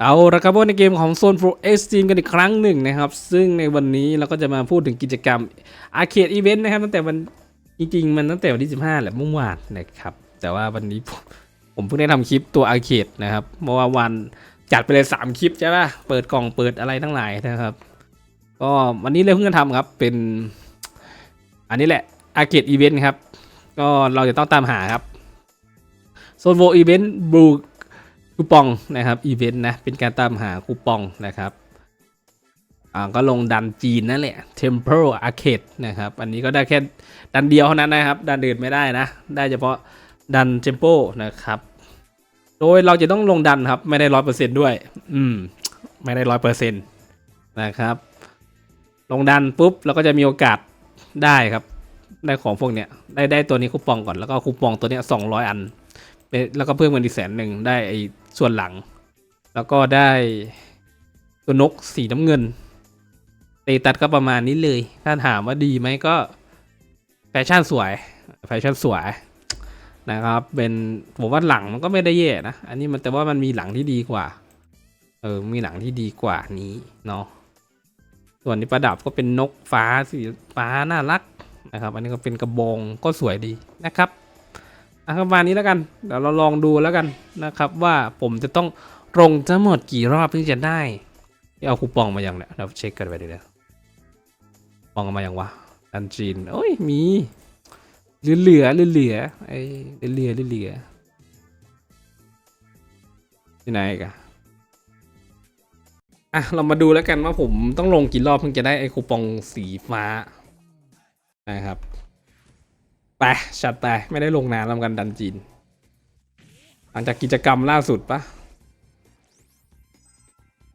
เอาละครับว่าในเกมของ Zone Pro Extreme กันอีกครั้งหนึ่งนะครับ ซึ่งในวันนี้เราก็จะมาพูดถึงกิจกรรม Arcade Event นะครับ ตั้งแต่วันจริงๆ มันตั้งแต่วันที่ 15 แหละเมื่อวานนะครับ แต่ว่าวันนี้ผมเพิ่งได้ทำคลิปตัว Arcade นะครับเมื่อวันจัดไปเลย 3 คลิปใช่ป่ะ เปิดกล่องเปิดอะไรทั้งหลายนะครับ ก็วันนี้เลยเพิ่งจะทำครับเป็น อันนี้แหละ Arcade Event ครับ ก็เราจะต้องตามหาครับ Zone Pro Event Blue คูปองนะครับอีเวนต์นะเป็นการตามหาคูปองนะครับอ่าก็ลงดันจีนนั่นแหละ Temple Arcade นะครับ อันนี้ก็ได้แค่ดันเดียวเท่านั้นนะครับ ดันอื่นไม่ได้นะ ได้เฉพาะดัน Temple นะครับ โดยเราจะต้องลงดันครับ ไม่ได้ร้อยเปอร์เซ็นด้วย อืม ไม่ได้ร้อยเปอร์เซ็นต์นะครับ ลงดันปุ๊บเราก็จะมีโอกาสได้ครับ ได้ของพวกเนี้ย ได้ได้ตัวนี้คูปองก่อนแล้วก็คูปองตัวเนี้ยสองร้อยอัน แล้วก็เพิ่มเงินอีกแสนหนึ่งได้ไอ้ส่วนหลัง แล้วก็ได้ตัวนกสีน้ำเงินเตตัดก็ประมาณนี้เลย ถ้าถามว่าดีไหมก็แฟชั่นสวย แฟชั่นสวยนะครับ เป็นผมว่าหลังมันก็ไม่ได้แย่นะ อันนี้มันแต่ว่ามันมีหลังที่ดีกว่า เออ มีหลังที่ดีกว่านี้เนาะ ส่วนนี้ประดับก็เป็นนกฟ้าสีฟ้าน่ารักนะครับ อันนี้ก็เป็นกระบองก็สวยดีนะครับ อะประมาณนี้แล้วกันเดี๋ยวเราลองดูแล้วกันนะครับ ว่าผมจะต้องลงทั้งหมดกี่รอบถึงจะได้เอาคูปองมาอย่างเนี่ยเราเช็คกันไปดีเลยปองมาอย่างวะดันจีนโอ้ยมีเหลือเหลือเหลือเหลือไอ้เหลือเหลือเหลือที่ไหนกันอะเรามาดูแล้วกันว่าผมต้องลงกี่รอบถึงจะได้ไอ้คูปองสีฟ้านะครับ ไปชัดไปไม่ได้ลงนานแล้วกันดันจีน หลังจากกิจกรรมล่าสุดปะ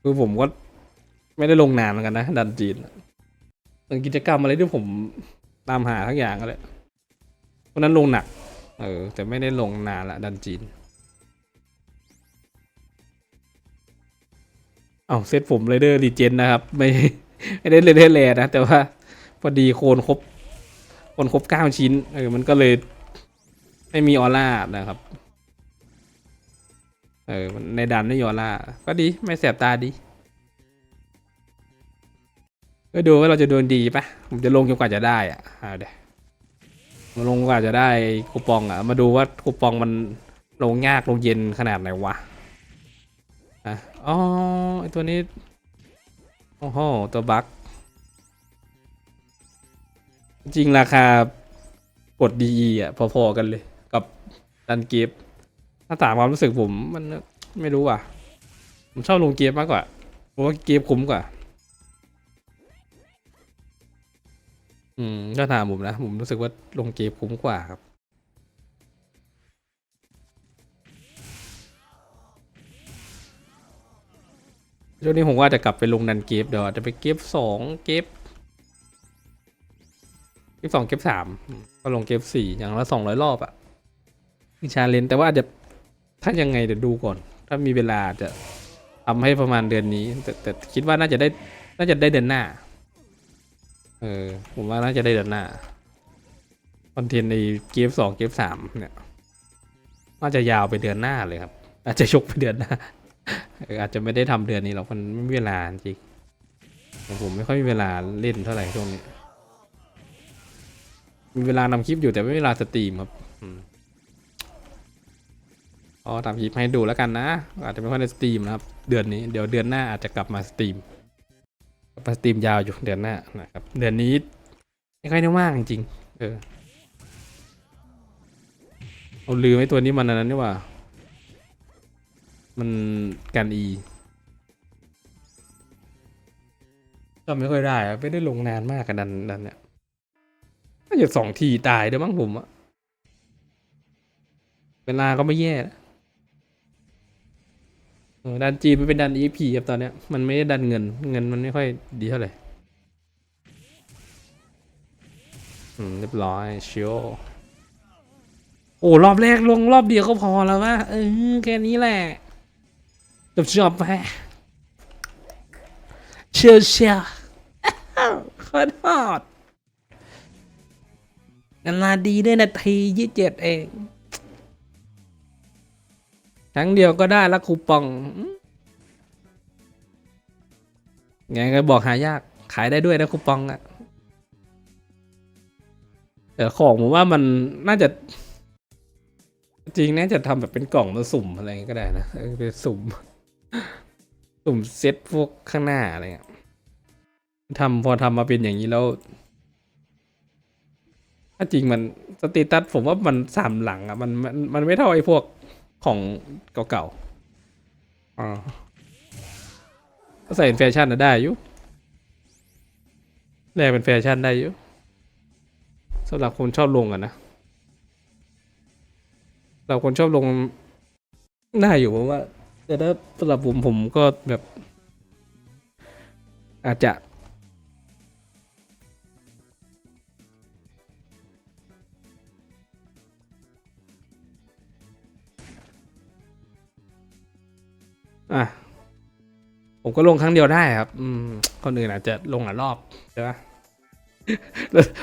คือผมก็ไม่ได้ลงนานเหมือนกันนะ ดันจีนเป็นกิจกรรมอะไรที่ผมตามหาทั้งอย่างก็เลยเพราะนั้นลงหนัก เออ แต่ไม่ได้ลงนานละดันจีน เอาเซตผมเรเดอร์ดีเจนนะครับ ไม่ไม่ได้เรเดอร์แลนะ แต่ว่าพอดีโคนครบ คนครบเก้าชิ้น เออ มันก็เลยไม่มีออร่านะครับ เออ มันในดันไม่มีออร่า ก็ดี ไม่แสบตาดี ก็ดูว่าเราจะโดนดีปะผมจะลงจนกว่าจะได้อะเอาเดี๋ยวมาลงกว่าจะได้คูปองอะ มาดูว่าคูปองมันลงยากลงเย็นขนาดไหนวะ อะ อ๋อไอตัวนี้ โอ้โห ตัวบั๊ก จริงราคากดดีอะ พอๆกันเลย กับดันเกฟถ้าถามความรู้สึกผมมันไม่รู้ว่ะ ผมชอบลงเกฟมากกว่าผมว่าเกฟคุ้มกว่า อืมถ้าถามผมนะ ผมรู้สึกว่าลงเกฟคุ้มกว่าครับช่วงนี้ผมว่าจะกลับไปลงดันเกฟเดี๋ยวจจะไปเกฟสองเกฟ เก็บสองเก็บสามก็ลงเก็บสี่อย่างละสองร้อยรอบอะมีชาเลนจ์แต่ว่าอาจจะถ้ายังไงเดี๋ยวดูก่อน ถ้ามีเวลาจะทำให้ประมาณเดือนนี้ แต่แต่คิดว่าน่าจะได้น่าจะได้เดือนหน้า เออผมว่าน่าจะได้เดือนหน้าคอนเทนต์ในเกมสองเกมสามเนี่ยน่าจะยาวไปเดือนหน้าเลยครับ อาจจะยกไปเดือนหน้าอาจจะไม่ได้ทำเดือนนี้หรอกมันไม่มีเวลาจริงผมไม่ค่อยมีเวลาเล่นเท่าไหร่ช่วงนี้ มีเวลานำคลิปอยู่แต่ไม่มีเวลาสตรีมครับอืมอ๋อทำคลิปให้ดูแล้วกันนะ อาจจะไม่ค่อยได้สตรีมนะครับ เดือนนี้เดี๋ยวเดือนหน้าอาจจะกลับมาสตรีมกลับมาสตรีมยาวอยู่เดือนหน้านะครับ เดือนนี้ไม่ค่อยได้ว่างจริงๆเออเอาลืมไอ้ตัวนี้มันอันนั้นนี่หว่า มันกันอีจำไม่ค่อยได้อะไม่ได้ลงนานมากกันดันดันเนี่ย น่าจะสองทีตายเด้อมั้งผมอะเวลาก็ไม่แย่นะดันจีนมันเป็นดัน EP ครับตอนเนี้ยมันไม่ได้ดันเงิน เงินมันไม่ค่อยดีเท่าไหร่อืมเรียบร้อยชิวโอ้รอบแรกลงรอบเดียวก็พอแล้ววะเออแค่นี้แหละจบจบไปเชียวเชียวขอโทษ เวลาดีด้วยนาทียี่เจ็ดเองครั้งเดียวก็ได้ละคูปองไงก็บอกหายาก ขายได้ด้วยนะคูปองอะแต่ของผมว่ามันน่าจะ จริงน่าจะทำแบบเป็นกล่องมาสุ่มอะไรก็ได้นะเออเป็นสุ่ม สุ่มเซตพวกข้างหน้าอะไรเงี้ยทำพอทำมาเป็นอย่างนี้แล้ว ถ้าจริงมันสเตตัสผมว่ามันสามหลังอะมันมันมันไม่เท่าไอ้พวกของเก่าๆอ่าก็ใส่เป็นแฟชั่นนะได้อยู่แลกเป็นแฟชั่นได้อยู่สำหรับคนชอบลงอะนะสำหรับคนชอบลงได้อยู่ผมว่า แต่ถ้าสำหรับผมผมก็แบบ อาจจะ อะผมก็ลงครั้งเดียวได้ครับ อืมคนอื่นอาจจะลงหลายรอบใช่ปะ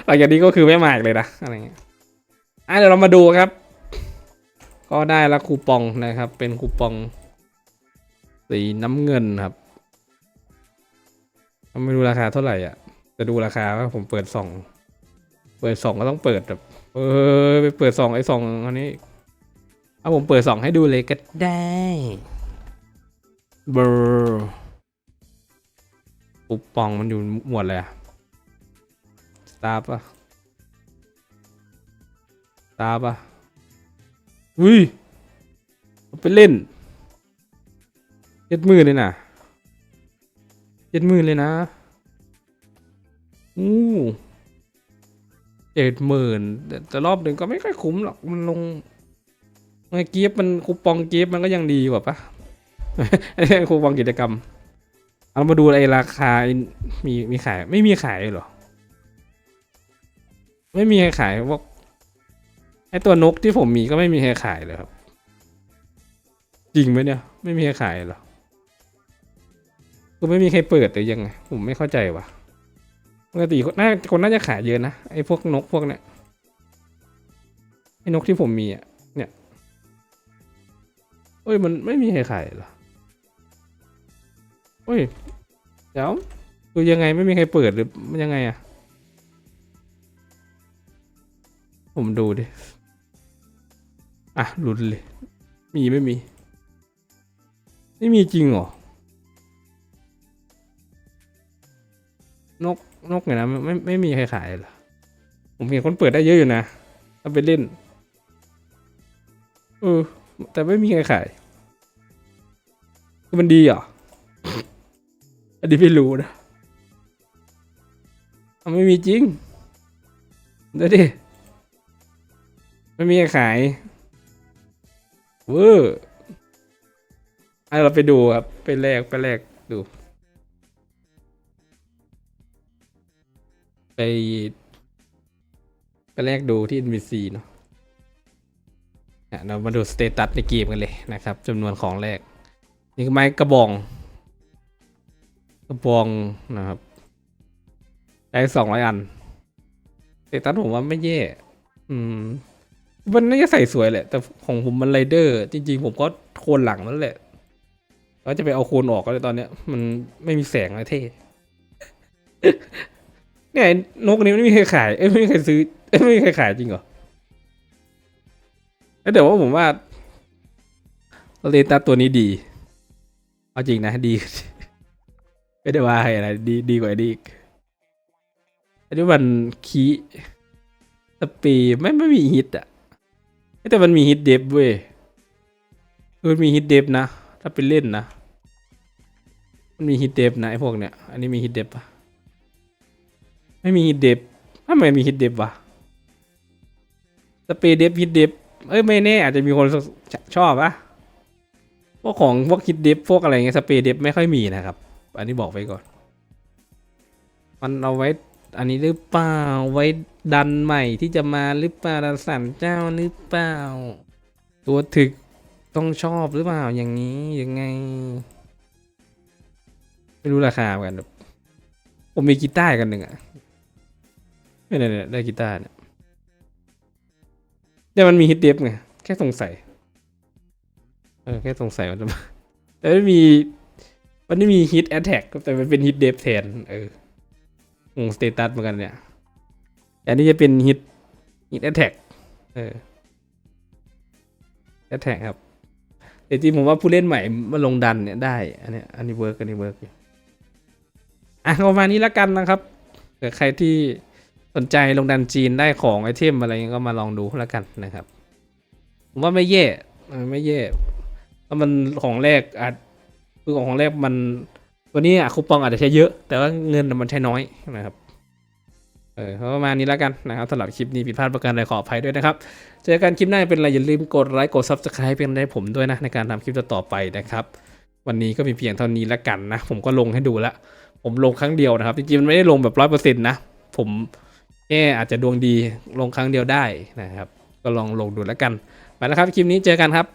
หลังจากนี้ก็คือไม่มาอีกเลยนะอะไรเงี้ยอะเดี๋ยวเรามาดูครับ ก็ได้ละคูปองนะครับ เป็นคูปอง สีน้ำเงินครับไม่รู้ราคาเท่าไหร่อะจะดูราคาว่าผมเปิดสองเปิดสองก็ต้องเปิดแบบเออไปเปิดสองไอ้สองอันนี้เอาผมเปิดสองให้ดูเลยก็ได้ เบอร์ปุ๊บปองมันอยู่หมวดเลยอะสตาร์ปะสตาร์ปะอุ้ยไปเล่นเจ็ดมือเลยนะเจ็ดมือเลยนะอู้เจ็ดหมื่นแต่รอบหนึ่งก็ไม่ค่อยคุ้มหรอกมันลงไอ้เกียบมันคูปองเกียบมันก็ยังดีกว่าปะ คูปองกิจกรรม เอามาดูไอ้ราคา มีมีขาย ไม่มีขายเหรอ ไม่มีใครขายพวกไอ้ตัวนกที่ผมมีก็ไม่มีใครขายเลยครับ จริงไหมเนี่ย ไม่มีใครขายหรอคือไม่มีใครเปิดหรือยังไงผมไม่เข้าใจว่ะปกติคนน่าคนน่าจะขายเยอะนะไอ้พวกนกพวกเนี้ยไอ้นกที่ผมมีอะเนี่ยเอ้ยมันไม่มีใครขายหรอ เฮ้ยเดี๋ยวคือยังไงไม่มีใครเปิดหรือมันยังไงอะผมดูดิ อะหลุดเลย มีไม่มี ไม่มีจริงเหรอ นกนกไงนะไม่ไม่ไม่มีใครขายเหรอ ผมเห็นคนเปิดได้เยอะอยู่นะเอาไปเล่น เออ แต่ไม่มีใครขาย คือมันดีเหรอ อันนี้ไม่รู้นะเอาไม่มีจริงเดี๋ยวดิไม่มีขายเวอร์อะเราไปดูครับ ไปแลกไปแลกดู ไป ไปแลกดูที่ NPC เนาะอะเรามาดูสเตตัสในเกมกันเลยนะครับจำนวนของแรก นี่คือไม้กระบอง กระบองนะครับได้สองร้อยอันเตตัสผมว่าไม่แย่ อืม มันน่าจะใส่สวยแหละ แต่ของผมมันไรเดอร์ จริง ๆ ผมก็โคนหลังนั่นแหละแล้วจะไปเอาโคนออกก็เลยตอนเนี้ย มันไม่มีแสงอะไรเท่เนี่ยนกนี้ไม่มีใครขาย เอ้ยไม่มีใครซื้อ เอ้ยไม่มีใครขายจริงเหรอเอ้ยแต่ว่าผมว่าเตตัสตัวนี้ดี เอาจริงนะดี ไม่ได้ว่าให้อะไรดีดีกว่านี้อีกอันนี้มันคีสปีไม่ไม่มีฮิตอะแต่มันมีฮิตเดฟเว้ยคือมันมีฮิตเดฟนะ ถ้าไปเล่นนะ มันมีฮิตเดฟนะไอพวกเนี้ย อันนี้มีฮิตเดฟปะไม่มีฮิตเดฟทำไมมีฮิตเดฟวะสเปรเดฟฮิตเดฟเอ้ยไม่แน่ อาจจะมีคนชชอบอะพวกของพวกฮิตเดฟพวกอะไรเงี้ยสเปรย์เดฟไม่ค่อยมีนะครับ อันนี้บอกไว้ก่อน มันเอาไว้ อันนี้หรือเปล่า ไว้ดันใหม่ที่จะมาหรือเปล่าดันสันเจ้าหรือเปล่า ตัวถึกต้องชอบหรือเปล่าอย่างนี้ยังไง ไม่รู้ราคาเหมือนกันผมมีกีตาร์กันหนึ่งอะไม่เนี่ยได้กีตาร์เนี่ยแต่มันมีฮิตเดฟไงแค่สงสัยเออแค่สงสัยมันจะมาแต่ไม่มี มันไม่มีฮิตแอ t แทกแต่มันเป็นฮิตเดฟแทนเอองงสเตตัสเหมือนกันเนี่ยอันนี้จะเป็นฮิตฮิตแอ t แทกเออแอ t แทกครับแต่จริงผมว่าผู้เล่นใหม่มาลงดันเนี่ยได้ อันเนี้ยอันนี้เวิร์กอันนี้เวิร์กอยู่อะประมาณนี้แล้วกันนะครับเผื่อใครที่สนใจลงดันจีนได้ของไอเทมอะไรเงี้ยก็มาลองดูแล้วกันนะครับ ผมว่าไม่แย่ไม่แย่เพราะมันของแรกอาจ คือของแรกมันตัวนี้อะคูปองอาจจะใช้เยอะ แต่ว่าเงินมันใช้น้อยนะครับเออประมาณนี้แล้วกันนะครับสำหรับคลิปนี้ผิดพลาดประการใดขออภัยด้วยนะครับ เจอกันคลิปหน้าเป็นไรอย่าลืมกดไลค์กด subscribe เป็นได้ผมด้วยนะในการทำคลิปต่อไปนะครับ วันนี้ก็มีเพียงเท่านี้แล้วกันนะ ผมก็ลงให้ดูล้วผมลงครั้งเดียวนะครับจริงๆมันไม่ได้ลงแบบร้อยเปอร์เซ็นต์นะผมแค่อาจจะดวงดีลงครั้งเดียวได้นะครับ ก็ลองลงดูแล้วกันไปแล้วครับคลิปนี้เจอกันครับ